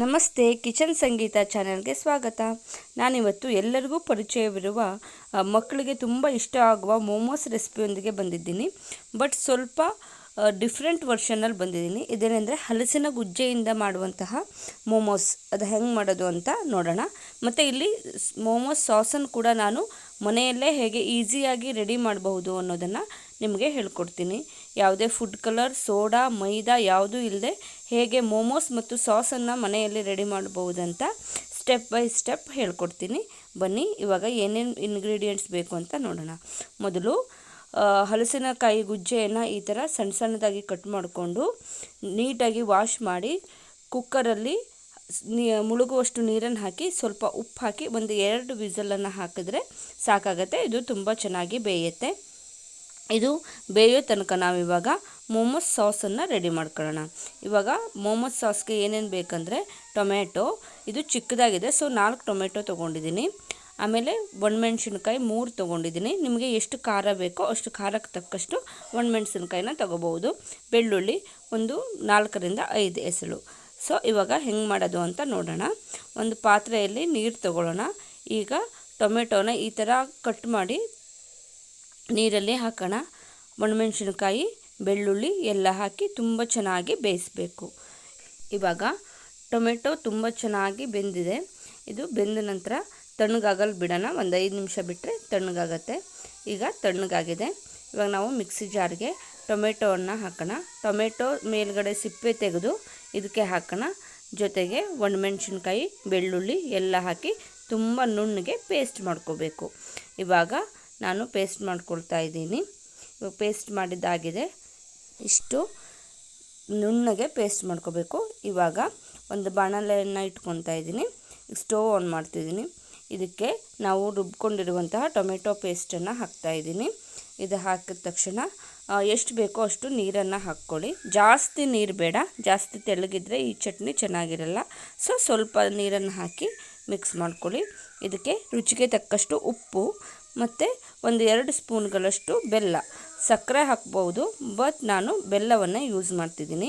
ನಮಸ್ತೆ, ಕಿಚನ್ ಸಂಗೀತ ಚಾನೆಲ್ಗೆ ಸ್ವಾಗತ. ನಾನಿವತ್ತು ಎಲ್ಲರಿಗೂ ಪರಿಚಯವಿರುವ ಮಕ್ಕಳಿಗೆ ತುಂಬ ಇಷ್ಟ ಆಗುವ ಮೋಮೋಸ್ ರೆಸಿಪಿಯೊಂದಿಗೆ ಬಂದಿದ್ದೀನಿ. ಬಟ್ ಸ್ವಲ್ಪ ಡಿಫ್ರೆಂಟ್ ವರ್ಷನಲ್ಲಿ ಬಂದಿದ್ದೀನಿ. ಇದೇನೆಂದರೆ ಹಲಸಿನ ಗುಜ್ಜೆಯಿಂದ ಮಾಡುವಂತಹ ಮೋಮೋಸ್. ಅದು ಹೆಂಗೆ ಮಾಡೋದು ಅಂತ ನೋಡೋಣ. ಮತ್ತು ಇಲ್ಲಿ ಮೋಮೋಸ್ ಸಾಸನ್ನು ಕೂಡ ನಾನು ಮನೆಯಲ್ಲೇ ಹೇಗೆ ಈಸಿಯಾಗಿ ರೆಡಿ ಮಾಡಬಹುದು ಅನ್ನೋದನ್ನು ನಿಮಗೆ ಹೇಳ್ಕೊಡ್ತೀನಿ. ಯಾವುದೇ ಫುಡ್ ಕಲರ್ ಸೋಡಾ ಮೈದಾ ಯಾವುದೂ ಇಲ್ಲದೆ ಹೇಗೆ ಮೋಮೋಸ್ ಮತ್ತು ಸಾಸನ್ನು ಮನೆಯಲ್ಲಿ ರೆಡಿ ಮಾಡಬಹುದಂತ ಸ್ಟೆಪ್ ಬೈ ಸ್ಟೆಪ್ ಹೇಳ್ಕೊಡ್ತೀನಿ. ಬನ್ನಿ, ಇವಾಗ ಏನೇನು ಇನ್ಗ್ರೀಡಿಯೆಂಟ್ಸ್ ಬೇಕು ಅಂತ ನೋಡೋಣ. ಮೊದಲು ಹಲಸಿನಕಾಯಿ ಗುಜ್ಜೆಯನ್ನು ಈ ಥರ ಸಣ್ಣ ಸಣ್ಣದಾಗಿ ಕಟ್ ಮಾಡಿಕೊಂಡು ನೀಟಾಗಿ ವಾಶ್ ಮಾಡಿ ಕುಕ್ಕರಲ್ಲಿ ನೀ, ಮುಳುಗುವಷ್ಟು ನೀರನ್ನು ಹಾಕಿ ಸ್ವಲ್ಪ ಉಪ್ಪು ಹಾಕಿ ಒಂದು ಎರಡು ವಿಸಲನ್ನು ಹಾಕಿದ್ರೆ ಸಾಕಾಗತ್ತೆ. ಇದು ತುಂಬ ಚೆನ್ನಾಗಿ ಬೇಯುತ್ತೆ. ಇದು ಬೇಯೋ ತನಕ ನಾವಿವಾಗ ಮೋಮೋಸ್ ಸಾಸನ್ನು ರೆಡಿ ಮಾಡ್ಕೊಳ್ಳೋಣ. ಇವಾಗ ಮೋಮೋಸ್ ಸಾಸ್ಗೆ ಏನೇನು ಬೇಕಂದರೆ ಟೊಮೆಟೊ ಇದು ಚಿಕ್ಕದಾಗಿದೆ ಸೊ ನಾಲ್ಕು ಟೊಮೆಟೊ ತೊಗೊಂಡಿದ್ದೀನಿ. ಆಮೇಲೆ ಒಣಮೆಣ್ಸಿನ್ಕಾಯಿ ಮೂರು ತೊಗೊಂಡಿದ್ದೀನಿ. ನಿಮಗೆ ಎಷ್ಟು ಖಾರ ಬೇಕೋ ಅಷ್ಟು ಖಾರಕ್ಕೆ ತಕ್ಕಷ್ಟು ಒಣಮೆಣ್ಸಿನ್ಕಾಯಿನ ತೊಗೋಬೋದು. ಬೆಳ್ಳುಳ್ಳಿ ಒಂದು ನಾಲ್ಕರಿಂದ ಐದು ಎಸಳು ಸೊ ಇವಾಗ ಹೆಂಗೆ ಮಾಡೋದು ಅಂತ ನೋಡೋಣ. ಒಂದು ಪಾತ್ರೆಯಲ್ಲಿ ನೀರು ತಗೊಳ್ಳೋಣ. ಈಗ ಟೊಮೆಟೊನ ಈ ಥರ ಕಟ್ ಮಾಡಿ ನೀರಲ್ಲಿ ಹಾಕೋಣ. ಒಣಮೆಣಸಿನಕಾಯಿ, ಬೆಳ್ಳುಳ್ಳಿ ಎಲ್ಲ ಹಾಕಿ ತುಂಬ ಚೆನ್ನಾಗಿ ಬೇಯಿಸಬೇಕು. ಇವಾಗ ಟೊಮೆಟೊ ತುಂಬ ಚೆನ್ನಾಗಿ ಬೆಂದಿದೆ. ಇದು ಬೆಂದ ನಂತರ ತಣ್ಣಗಾಗಲು ಬಿಡೋಣ. ಒಂದು ಐದು ನಿಮಿಷ ಬಿಟ್ಟರೆ ತಣ್ಣಗಾಗತ್ತೆ. ಈಗ ತಣ್ಣಗಾಗಿದೆ. ಇವಾಗ ನಾವು ಮಿಕ್ಸಿ ಜಾರ್ಗೆ ಟೊಮೆಟೊವನ್ನು ಹಾಕೋಣ. ಟೊಮೆಟೊ ಮೇಲ್ಗಡೆ ಸಿಪ್ಪೆ ತೆಗೆದು ಇದಕ್ಕೆ ಹಾಕೋಣ. ಜೊತೆಗೆ ಒಣಮೆಣ್ಸಿನ್ಕಾಯಿ, ಬೆಳ್ಳುಳ್ಳಿ ಎಲ್ಲ ಹಾಕಿ ತುಂಬ ನುಣ್ಣಗೆ ಪೇಸ್ಟ್ ಮಾಡ್ಕೋಬೇಕು. ಇವಾಗ ನಾನು ಪೇಸ್ಟ್ ಮಾಡ್ಕೊಳ್ತಾ ಇದ್ದೀನಿ. ಇವಾಗ ಪೇಸ್ಟ್ ಮಾಡಿದ್ದಾಗಿದೆ. ಇಷ್ಟು ನುಣ್ಣಗೆ ಪೇಸ್ಟ್ ಮಾಡ್ಕೋಬೇಕು. ಇವಾಗ ಒಂದು ಬಾಣಲೆಯನ್ನು ಇಟ್ಕೊತಾ ಇದ್ದೀನಿ. ಸ್ಟೋವ್ ಆನ್ ಮಾಡ್ತಿದ್ದೀನಿ. ಇದಕ್ಕೆ ನಾವು ರುಬ್ಕೊಂಡಿರುವಂತಹ ಟೊಮೆಟೊ ಪೇಸ್ಟನ್ನು ಹಾಕ್ತಾ ಇದ್ದೀನಿ. ಇದು ಹಾಕಿದ ತಕ್ಷಣ ಎಷ್ಟು ಬೇಕೋ ಅಷ್ಟು ನೀರನ್ನು ಹಾಕ್ಕೊಳ್ಳಿ. ಜಾಸ್ತಿ ನೀರು ಬೇಡ. ಜಾಸ್ತಿ ತೆಳ್ಳಗಿದ್ರೆ ಈ ಚಟ್ನಿ ಚೆನ್ನಾಗಿರಲ್ಲ. ಸೊ, ಸ್ವಲ್ಪ ನೀರನ್ನು ಹಾಕಿ ಮಿಕ್ಸ್ ಮಾಡ್ಕೊಳ್ಳಿ. ಇದಕ್ಕೆ ರುಚಿಗೆ ತಕ್ಕಷ್ಟು ಉಪ್ಪು ಮತ್ತು ಒಂದು ಎರಡು ಸ್ಪೂನ್ಗಳಷ್ಟು ಬೆಲ್ಲ. ಸಕ್ಕರೆ ಹಾಕ್ಬೋದು, ಬಟ್ ನಾನು ಬೆಲ್ಲವನ್ನು ಯೂಸ್ ಮಾಡ್ತಿದ್ದೀನಿ.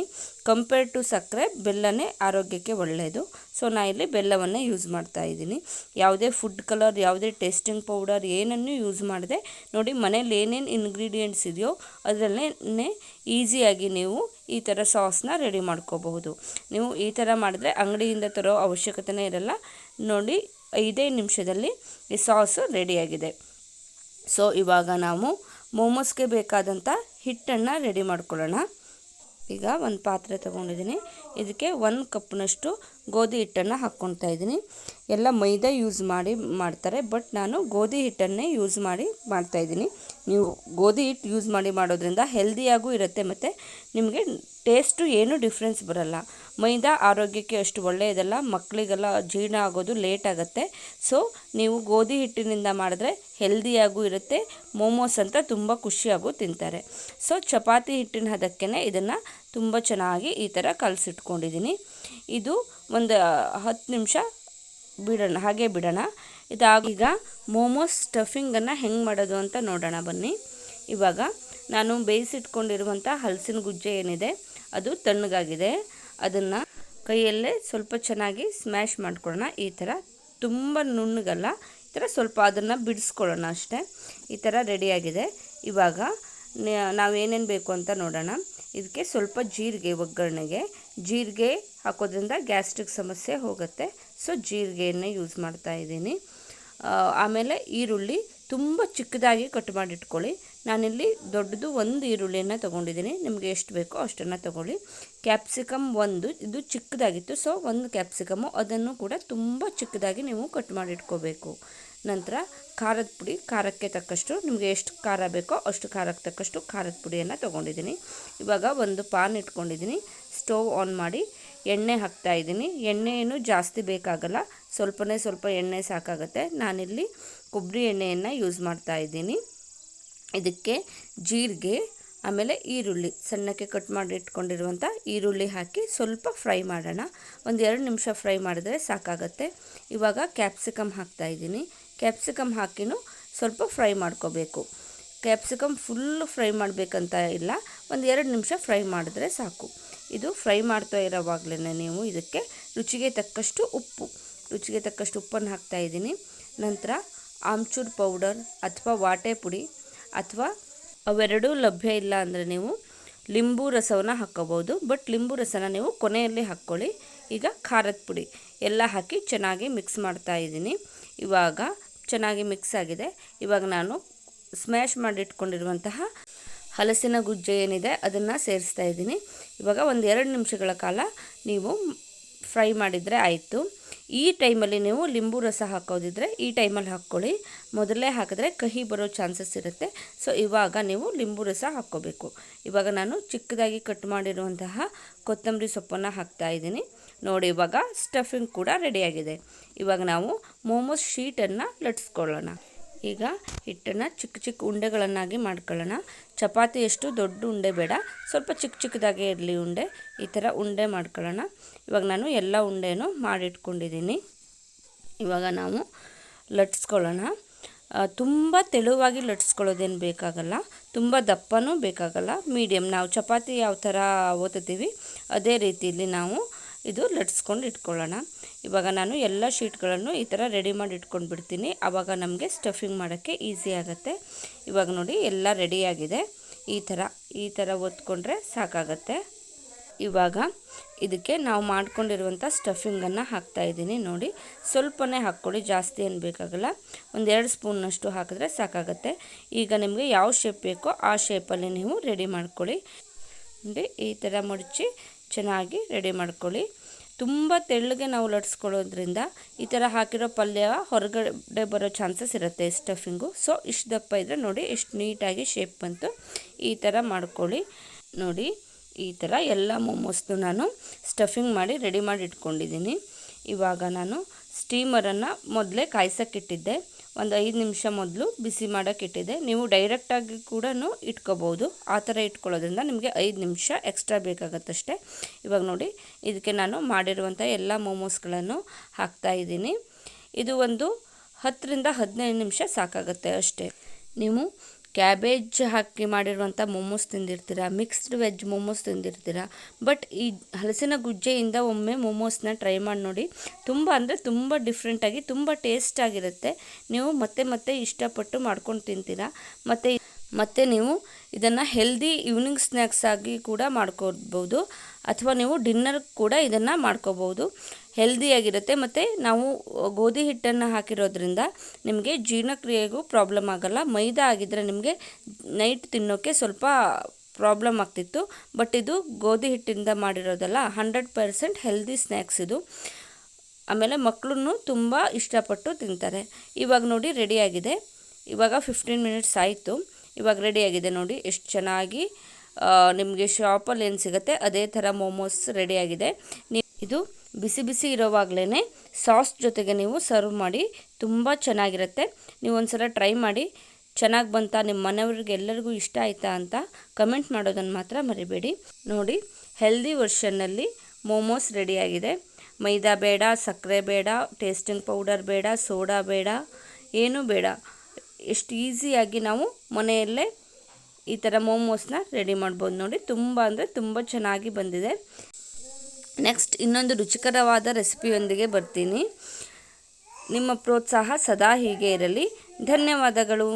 ಕಂಪೇರ್ ಟು ಸಕ್ಕರೆ, ಬೆಲ್ಲನೇ ಆರೋಗ್ಯಕ್ಕೆ ಒಳ್ಳೆಯದು ಸೊ ನಾ ಇಲ್ಲಿ ಬೆಲ್ಲವನ್ನೇ ಯೂಸ್ ಮಾಡ್ತಾ ಇದ್ದೀನಿ. ಯಾವುದೇ ಫುಡ್ ಕಲರ್ ಯಾವುದೇ ಟೇಸ್ಟಿಂಗ್ ಪೌಡರ್ ಏನನ್ನೂ ಯೂಸ್ ಮಾಡಿದೆ, ನೋಡಿ ಮನೇಲಿ ಏನೇನು ಇಂಗ್ರೀಡಿಯೆಂಟ್ಸ್ ಇದೆಯೋ ಅದರಲ್ಲೇ ಈಸಿಯಾಗಿ ನೀವು ಈ ಥರ ಸಾಸ್ನ ರೆಡಿ ಮಾಡ್ಕೋಬಹುದು. ನೀವು ಈ ಥರ ಮಾಡಿದ್ರೆ ಅಂಗಡಿಯಿಂದ ತರೋ ಅವಶ್ಯಕತೆನೇ ಇರಲ್ಲ. ನೋಡಿ, ಐದೇ ನಿಮಿಷದಲ್ಲಿ ಈ ಸಾಸು ರೆಡಿಯಾಗಿದೆ ಸೊ ಇವಾಗ ನಾವು ಮೋಮೋಸ್ಗೆ ಬೇಕಾದಂಥ ಹಿಟ್ಟನ್ನು ರೆಡಿ ಮಾಡ್ಕೊಳ್ಳೋಣ. ಈಗ ಒಂದು ಪಾತ್ರೆ ತೊಗೊಂಡಿದ್ದೀನಿ. ಇದಕ್ಕೆ ಒಂದು ಕಪ್ನಷ್ಟು ಗೋಧಿ ಹಿಟ್ಟನ್ನು ಹಾಕ್ಕೊಳ್ತಾ ಇದ್ದೀನಿ. ಎಲ್ಲ ಮೈದಾ ಯೂಸ್ ಮಾಡಿ ಮಾಡ್ತಾರೆ ಬಟ್ ನಾನು ಗೋಧಿ ಹಿಟ್ಟನ್ನೇ ಯೂಸ್ ಮಾಡಿ ಮಾಡ್ತಾಯಿದ್ದೀನಿ ನೀವು ಗೋಧಿ ಹಿಟ್ಟು ಯೂಸ್ ಮಾಡಿ ಮಾಡೋದ್ರಿಂದ ಹೆಲ್ದಿಯಾಗೂ ಇರುತ್ತೆ ಮತ್ತು ನಿಮಗೆ ಟೇಸ್ಟು ಏನು ಡಿಫ್ರೆನ್ಸ್ ಬರಲ್ಲ. ಮೈದಾ ಆರೋಗ್ಯಕ್ಕೆ ಅಷ್ಟು ಒಳ್ಳೆಯದಲ್ಲ ಮಕ್ಕಳಿಗೆಲ್ಲ ಜೀರ್ಣ ಆಗೋದು ಲೇಟ್ ಆಗುತ್ತೆ. ಸೊ, ನೀವು ಗೋಧಿ ಹಿಟ್ಟಿನಿಂದ ಮಾಡಿದ್ರೆ ಹೆಲ್ದಿಯಾಗೂ ಇರುತ್ತೆ, ಮೋಮೋಸ್ ಅಂತ ತುಂಬ ಖುಷಿಯಾಗೂ ತಿಂತಾರೆ. ಸೊ, ಚಪಾತಿ ಹಿಟ್ಟಿನ ಹದಕ್ಕೇ ಇದನ್ನು ತುಂಬ ಚೆನ್ನಾಗಿ ಈ ಥರ ಕಲಸಿಟ್ಕೊಂಡಿದ್ದೀನಿ. ಇದು ಒಂದು ಹತ್ತು ನಿಮಿಷ ಬಿಡೋಣ, ಹಾಗೆ ಬಿಡೋಣ. ಇದಾಗೀಗ ಮೋಮೋಸ್ ಸ್ಟಫಿಂಗನ್ನು ಹೆಂಗೆ ಮಾಡೋದು ಅಂತ ನೋಡೋಣ ಬನ್ನಿ. ಇವಾಗ ನಾನು ಬೇಯಿಸಿಟ್ಕೊಂಡಿರುವಂಥ ಹಲಸಿನ ಗುಜ್ಜೆ ಏನಿದೆ ಅದು ತಣ್ಣಗಾಗಿದೆ. ಅದನ್ನು ಕೈಯಲ್ಲೇ ಸ್ವಲ್ಪ ಚೆನ್ನಾಗಿ ಸ್ಮ್ಯಾಶ್ ಮಾಡ್ಕೊಳ್ಳೋಣ. ಈ ಥರ ತುಂಬ ನುಣ್ಣಗಲ್ಲ. ಈ ಥರ ಸ್ವಲ್ಪ ಅದನ್ನು ಬಿಡಿಸ್ಕೊಳ್ಳೋಣ ಅಷ್ಟೇ. ಈ ಥರ ರೆಡಿಯಾಗಿದೆ ಇವಾಗ ನಾವೇನೇನು ಬೇಕು ಅಂತ ನೋಡೋಣ. ಇದಕ್ಕೆ ಸ್ವಲ್ಪ ಜೀರಿಗೆ ಒಗ್ಗರಣೆಗೆ. ಜೀರಿಗೆ ಹಾಕೋದ್ರಿಂದ ಗ್ಯಾಸ್ಟ್ರಿಕ್ ಸಮಸ್ಯೆ ಹೋಗುತ್ತೆ. ಸೊ, ಜೀರಿಗೆಯನ್ನೇ ಯೂಸ್ ಮಾಡ್ತಾ ಇದ್ದೀನಿ. ಆಮೇಲೆ ಈರುಳ್ಳಿ ತುಂಬ ಚಿಕ್ಕದಾಗಿ ಕಟ್ ಮಾಡಿಟ್ಕೊಳ್ಳಿ ನಾನಿಲ್ಲಿ ದೊಡ್ಡದು ಒಂದು ಈರುಳ್ಳಿಯನ್ನು ತೊಗೊಂಡಿದ್ದೀನಿ. ನಿಮಗೆ ಎಷ್ಟು ಬೇಕೋ ಅಷ್ಟನ್ನು ತೊಗೊಳ್ಳಿ. ಕ್ಯಾಪ್ಸಿಕಮ್ ಒಂದು, ಇದು ಚಿಕ್ಕದಾಗಿತ್ತು, ಸೊ ಒಂದು ಕ್ಯಾಪ್ಸಿಕಮು. ಅದನ್ನು ಕೂಡ ತುಂಬ ಚಿಕ್ಕದಾಗಿ ನೀವು ಕಟ್ ಮಾಡಿಟ್ಕೋಬೇಕು. ನಂತರ ಖಾರದ ಪುಡಿ, ಖಾರಕ್ಕೆ ತಕ್ಕಷ್ಟು, ನಿಮಗೆ ಎಷ್ಟು ಖಾರ ಬೇಕೋ ಅಷ್ಟು ಖಾರಕ್ಕೆ ತಕ್ಕಷ್ಟು ಖಾರದ ಪುಡಿಯನ್ನು ತೊಗೊಂಡಿದ್ದೀನಿ. ಇವಾಗ ಒಂದು ಪಾನ್ ಇಟ್ಕೊಂಡಿದ್ದೀನಿ. ಸ್ಟೋವ್ ಆನ್ ಮಾಡಿ ಎಣ್ಣೆ ಹಾಕ್ತಾ ಇದ್ದೀನಿ. ಎಣ್ಣೆ ಜಾಸ್ತಿ ಬೇಕಾಗಲ್ಲ, ಸ್ವಲ್ಪನೇ ಸ್ವಲ್ಪ ಎಣ್ಣೆ ಸಾಕಾಗುತ್ತೆ. ನಾನಿಲ್ಲಿ ಕೊಬ್ಬರಿ ಎಣ್ಣೆಯನ್ನು ಯೂಸ್ ಮಾಡ್ತಾ ಇದ್ದೀನಿ. ಇದಕ್ಕೆ ಜೀರಿಗೆ, ಆಮೇಲೆ ಈರುಳ್ಳಿ, ಸಣ್ಣಕ್ಕೆ ಕಟ್ ಮಾಡಿ ಇಟ್ಕೊಂಡಿರುವಂಥ ಈರುಳ್ಳಿ ಹಾಕಿ ಸ್ವಲ್ಪ ಫ್ರೈ ಮಾಡೋಣ. ಒಂದು ಎರಡು ನಿಮಿಷ ಫ್ರೈ ಮಾಡಿದ್ರೆ ಸಾಕಾಗತ್ತೆ. ಇವಾಗ ಕ್ಯಾಪ್ಸಿಕಮ್ ಹಾಕ್ತಾ ಇದ್ದೀನಿ. ಕ್ಯಾಪ್ಸಿಕಮ್ ಹಾಕಿನೂ ಸ್ವಲ್ಪ ಫ್ರೈ ಮಾಡ್ಕೋಬೇಕು. ಕ್ಯಾಪ್ಸಿಕಮ್ ಫುಲ್ಲು ಫ್ರೈ ಮಾಡಬೇಕಂತ ಇಲ್ಲ. ಒಂದು ಎರಡು ನಿಮಿಷ ಫ್ರೈ ಮಾಡಿದ್ರೆ ಸಾಕು. ಇದು ಫ್ರೈ ಮಾಡ್ತಾ ಇರೋವಾಗಲೇ ನೀವು ಇದಕ್ಕೆ ರುಚಿಗೆ ತಕ್ಕಷ್ಟು ಉಪ್ಪು. ರುಚಿಗೆ ತಕ್ಕಷ್ಟು ಉಪ್ಪನ್ನು ಹಾಕ್ತಾ ಇದ್ದೀನಿ. ನಂತರ ಆಮ್ಚೂರ್ ಪೌಡರ್ ಅಥವಾ ವಾಟೆ ಪುಡಿ ಅಥವಾ ಅವೆರಡೂ ಲಭ್ಯ ಇಲ್ಲ ಅಂದರೆ ನೀವು ಲಿಂಬು ರಸವನ್ನು ಹಾಕ್ಕೋಬೋದು ಬಟ್ ಲಿಂಬು ರಸನ ನೀವು ಕೊನೆಯಲ್ಲಿ ಹಾಕ್ಕೊಳ್ಳಿ ಈಗ ಖಾರದ ಪುಡಿ. ಎಲ್ಲ ಹಾಕಿ ಚೆನ್ನಾಗಿ ಮಿಕ್ಸ್ ಮಾಡ್ತಾ ಇದ್ದೀನಿ. ಇವಾಗ ಚೆನ್ನಾಗಿ ಮಿಕ್ಸ್ ಆಗಿದೆ. ಇವಾಗ ನಾನು ಸ್ಮ್ಯಾಶ್ ಮಾಡಿಟ್ಕೊಂಡಿರುವಂತಹ ಹಲಸಿನ ಗುಜ್ಜೆ ಏನಿದೆ ಅದನ್ನು ಸೇರಿಸ್ತಾ ಇದ್ದೀನಿ. ಇವಾಗ ಒಂದು ಎರಡು ನಿಮಿಷಗಳ ಕಾಲ ನೀವು ಫ್ರೈ ಮಾಡಿದರೆ ಆಯಿತು. ಈ ಟೈಮಲ್ಲಿ ನೀವು ಲಿಂಬು ರಸ ಹಾಕೋದಿದ್ರೆ ಈ ಟೈಮಲ್ಲಿ ಹಾಕ್ಕೊಳ್ಳಿ. ಮೊದಲೇ ಹಾಕಿದ್ರೆ ಕಹಿ ಬರೋ ಚಾನ್ಸಸ್ ಇರುತ್ತೆ. ಸೊ, ಇವಾಗ ನೀವು ಲಿಂಬು ರಸ ಹಾಕ್ಕೋಬೇಕು. ಇವಾಗ ನಾನು ಚಿಕ್ಕದಾಗಿ ಕಟ್ ಮಾಡಿರುವಂತಹ ಕೊತ್ತಂಬರಿ ಸೊಪ್ಪನ್ನು ಹಾಕ್ತಾ ಇದ್ದೀನಿ. ನೋಡಿ, ಇವಾಗ ಸ್ಟಫಿಂಗ್ ಕೂಡ ರೆಡಿಯಾಗಿದೆ ಇವಾಗ ನಾವು ಮೋಮೋಸ್ ಶೀಟನ್ನು ಲಟ್ಸ್ಕೊಳ್ಳೋಣ. ಈಗ ಹಿಟ್ಟನ್ನು ಚಿಕ್ಕ ಚಿಕ್ಕ ಉಂಡೆಗಳನ್ನಾಗಿ ಮಾಡ್ಕೊಳ್ಳೋಣ. ಚಪಾತಿ ಎಷ್ಟು ದೊಡ್ಡ ಉಂಡೆ ಬೇಡ, ಸ್ವಲ್ಪ ಚಿಕ್ಕ ಚಿಕ್ಕದಾಗೆ ಇರಲಿ ಉಂಡೆ. ಈ ಥರ ಉಂಡೆ ಮಾಡ್ಕೊಳ್ಳೋಣ. ಇವಾಗ ನಾನು ಎಲ್ಲ ಉಂಡೆನೂ ಮಾಡಿಟ್ಕೊಂಡಿದ್ದೀನಿ. ಇವಾಗ ನಾವು ಲಟ್ಸ್ಕೊಳ್ಳೋಣ. ತುಂಬ ತೆಳುವಾಗಿ ಲಟ್ಸ್ಕೊಳ್ಳೋದೇನು ಬೇಕಾಗಲ್ಲ, ತುಂಬ ದಪ್ಪನೂ ಬೇಕಾಗಲ್ಲ ಮೀಡಿಯಮ್ ನಾವು ಚಪಾತಿ ಯಾವ ಥರ ಓದ್ತೀವಿ ಅದೇ ರೀತಿಯಲ್ಲಿ ನಾವು ಇದು ಲಟ್ಸ್ಕೊಂಡು ಇಟ್ಕೊಳ್ಳೋಣ. ಇವಾಗ ನಾನು ಎಲ್ಲ ಶೀಟ್ಗಳನ್ನು ಈ ಥರ ರೆಡಿ ಮಾಡಿ ಇಟ್ಕೊಂಡು ಬಿಡ್ತೀನಿ. ಆವಾಗ ನಮಗೆ ಸ್ಟಫಿಂಗ್ ಮಾಡೋಕ್ಕೆ ಈಸಿ ಆಗುತ್ತೆ. ಇವಾಗ ನೋಡಿ ಎಲ್ಲ ರೆಡಿಯಾಗಿದೆ ಈ ಥರ ಈ ಥರ ಒತ್ಕೊಂಡ್ರೆ ಸಾಕಾಗತ್ತೆ. ಇವಾಗ ಇದಕ್ಕೆ ನಾವು ಮಾಡ್ಕೊಂಡಿರುವಂಥ ಸ್ಟಫಿಂಗನ್ನು ಹಾಕ್ತಾಯಿದ್ದೀನಿ ನೋಡಿ. ಸ್ವಲ್ಪನೇ ಹಾಕ್ಕೊಳ್ಳಿ, ಜಾಸ್ತಿ ಏನು ಬೇಕಾಗಲ್ಲ. ಒಂದೆರಡು ಸ್ಪೂನ್ನಷ್ಟು ಹಾಕಿದ್ರೆ ಸಾಕಾಗತ್ತೆ. ಈಗ ನಿಮಗೆ ಯಾವ ಶೇಪ್ ಬೇಕೋ ಆ ಶೇಪಲ್ಲಿ ನೀವು ರೆಡಿ ಮಾಡ್ಕೊಳ್ಳಿ. ನೋಡಿ, ಈ ಥರ ಮಡಚಿ ಚೆನ್ನಾಗಿ ರೆಡಿ ಮಾಡ್ಕೊಳ್ಳಿ. ತುಂಬ ತೆಳ್ಳಗೆ ನಾವು ಲಟ್ಸ್ಕೊಳ್ಳೋದ್ರಿಂದ ಈ ಥರ ಹಾಕಿರೋ ಪಲ್ಯ ಹೊರಗಡೆ ಬರೋ ಚಾನ್ಸಸ್ ಇರುತ್ತೆ ಸ್ಟಫಿಂಗು. ಸೊ ಇಷ್ಟು ದಪ್ಪ ಇದ್ದರೆ ನೋಡಿ ಎಷ್ಟು ನೀಟಾಗಿ ಶೇಪ್ ಬಂತು. ಈ ಥರ ಮಾಡ್ಕೊಳ್ಳಿ. ನೋಡಿ, ಈ ಥರ ಎಲ್ಲ ಮೊಮೋಸ್ನು ನಾನು ಸ್ಟಫಿಂಗ್ ಮಾಡಿ ರೆಡಿ ಮಾಡಿ ಇಟ್ಕೊಂಡಿದ್ದೀನಿ. ಇವಾಗ ನಾನು ಸ್ಟೀಮರನ್ನು ಮೊದಲೇ ಕಾಯ್ಸೋಕ್ಕಿಟ್ಟಿದ್ದೆ ಒಂದು ಐದು ನಿಮಿಷ ಮೊದಲು ಬಿಸಿ ಮಾಡೋಕ್ಕಿಟ್ಟಿದ್ದೆ ನೀವು ಡೈರೆಕ್ಟಾಗಿ ಕೂಡ ಇಟ್ಕೋಬೋದು. ಆ ಥರ ಇಟ್ಕೊಳ್ಳೋದ್ರಿಂದ ನಿಮಗೆ ಐದು ನಿಮಿಷ ಎಕ್ಸ್ಟ್ರಾ ಬೇಕಾಗತ್ತಷ್ಟೆ. ಇವಾಗ ನೋಡಿ, ಇದಕ್ಕೆ ನಾನು ಮಾಡಿರುವಂಥ ಎಲ್ಲ ಮೋಮೋಸ್ಗಳನ್ನು ಹಾಕ್ತಾ ಇದ್ದೀನಿ. ಇದು ಒಂದು ಹತ್ತರಿಂದ ಹದಿನೈದು ನಿಮಿಷ ಸಾಕಾಗುತ್ತೆ ಅಷ್ಟೇ. ನೀವು ಕ್ಯಾಬೇಜ್ ಹಾಕಿ ಮಾಡಿರುವಂಥ ಮೋಮೋಸ್ ತಿಂದಿರ್ತೀರ ಮಿಕ್ಸ್ಡ್ ವೆಜ್ ಮೋಮೋಸ್ ತಿಂದಿರ್ತೀರ ಬಟ್ ಈ ಹಲಸಿನ ಗುಜ್ಜೆಯಿಂದ ಒಮ್ಮೆ ಮೋಮೋಸ್ನ ಟ್ರೈ ಮಾಡಿ ನೋಡಿ, ತುಂಬ ಅಂದರೆ ತುಂಬ ಡಿಫ್ರೆಂಟಾಗಿ ತುಂಬ ಟೇಸ್ಟಾಗಿರುತ್ತೆ ನೀವು ಮತ್ತೆ ಮತ್ತೆ ಇಷ್ಟಪಟ್ಟು ಮಾಡ್ಕೊಂಡು ತಿಂತೀರ. ಮತ್ತು ಮತ್ತು ನೀವು ಇದನ್ನು ಹೆಲ್ದಿ ಈವ್ನಿಂಗ್ ಸ್ನ್ಯಾಕ್ಸ್ ಆಗಿ ಕೂಡ ಮಾಡ್ಕೋಬೋದು ಅಥವಾ ನೀವು ಡಿನ್ನರ್ ಕೂಡ ಇದನ್ನು ಮಾಡ್ಕೋಬೋದು ಹೆಲ್ದಿಯಾಗಿರುತ್ತೆ ಮತ್ತು ನಾವು ಗೋಧಿ ಹಿಟ್ಟನ್ನು ಹಾಕಿರೋದ್ರಿಂದ ನಿಮಗೆ ಜೀರ್ಣಕ್ರಿಯೆಗೂ ಪ್ರಾಬ್ಲಮ್ ಆಗೋಲ್ಲ. ಮೈದಾ ಆಗಿದ್ದರೆ ನಿಮಗೆ ನೈಟ್ ತಿನ್ನೋಕ್ಕೆ ಸ್ವಲ್ಪ ಪ್ರಾಬ್ಲಮ್ ಆಗ್ತಿತ್ತು. ಬಟ್ ಇದು ಗೋಧಿ ಹಿಟ್ಟಿಂದ ಮಾಡಿರೋದಲ್ಲ ಹಂಡ್ರೆಡ್ ಪರ್ಸೆಂಟ್ ಹೆಲ್ದಿ ಸ್ನ್ಯಾಕ್ಸ್ ಇದು. ಆಮೇಲೆ ಮಕ್ಕಳೂ ತುಂಬ ಇಷ್ಟಪಟ್ಟು ತಿಂತಾರೆ. ಇವಾಗ ನೋಡಿ ರೆಡಿಯಾಗಿದೆ ಇವಾಗ ಫಿಫ್ಟೀನ್ ಮಿನಿಟ್ಸ್ ಆಯಿತು. ಇವಾಗ ರೆಡಿಯಾಗಿದೆ ನೋಡಿ, ಎಷ್ಟು ಚೆನ್ನಾಗಿ ನಿಮಗೆ ಶಾಪಲ್ಲಿ ಏನು ಸಿಗುತ್ತೆ, ಅದೇ ಥರ ಮೋಮೋಸ್ ರೆಡಿಯಾಗಿದೆ ಇದು ಬಿಸಿ ಬಿಸಿ ಇರೋವಾಗಲೇ ಸಾಸ್ ಜೊತೆಗೆ ನೀವು ಸರ್ವ್ ಮಾಡಿ, ತುಂಬ ಚೆನ್ನಾಗಿರುತ್ತೆ. ನೀವು ಒಂದು ಸಲ ಟ್ರೈ ಮಾಡಿ, ಚೆನ್ನಾಗಿ ಬಂತ ನಿಮ್ಮ ಮನೆಯವ್ರಿಗೆ ಎಲ್ಲರಿಗೂ ಇಷ್ಟ ಆಯಿತಾ ಅಂತ ಕಮೆಂಟ್ ಮಾಡೋದನ್ನು ಮಾತ್ರ ಮರಿಬೇಡಿ. ನೋಡಿ ಹೆಲ್ದಿ ವರ್ಷನ್ನಲ್ಲಿ ಮೋಮೋಸ್ ರೆಡಿಯಾಗಿದೆ ಮೈದಾ ಬೇಡ, ಸಕ್ಕರೆ ಬೇಡ ಟೇಸ್ಟಿಂಗ್ ಪೌಡರ್ ಬೇಡ ಸೋಡಾ ಬೇಡ, ಏನೂ ಬೇಡ. ಎಷ್ಟು ಈಸಿಯಾಗಿ ನಾವು ಮನೆಯಲ್ಲೇ ಈ ಥರ ಮೋಮೋಸ್ನ ರೆಡಿ ಮಾಡ್ಬೋದು ನೋಡಿ. ತುಂಬ ಅಂದರೆ ತುಂಬ ಚೆನ್ನಾಗಿ ಬಂದಿದೆ. ನೆಕ್ಸ್ಟ್ ಇನ್ನೊಂದು ರುಚಿಕರವಾದ ರೆಸಿಪಿಯೊಂದಿಗೆ ಬರ್ತೀನಿ. ನಿಮ್ಮ ಪ್ರೋತ್ಸಾಹ ಸದಾ ಹೀಗೆ ಇರಲಿ. ಧನ್ಯವಾದಗಳು.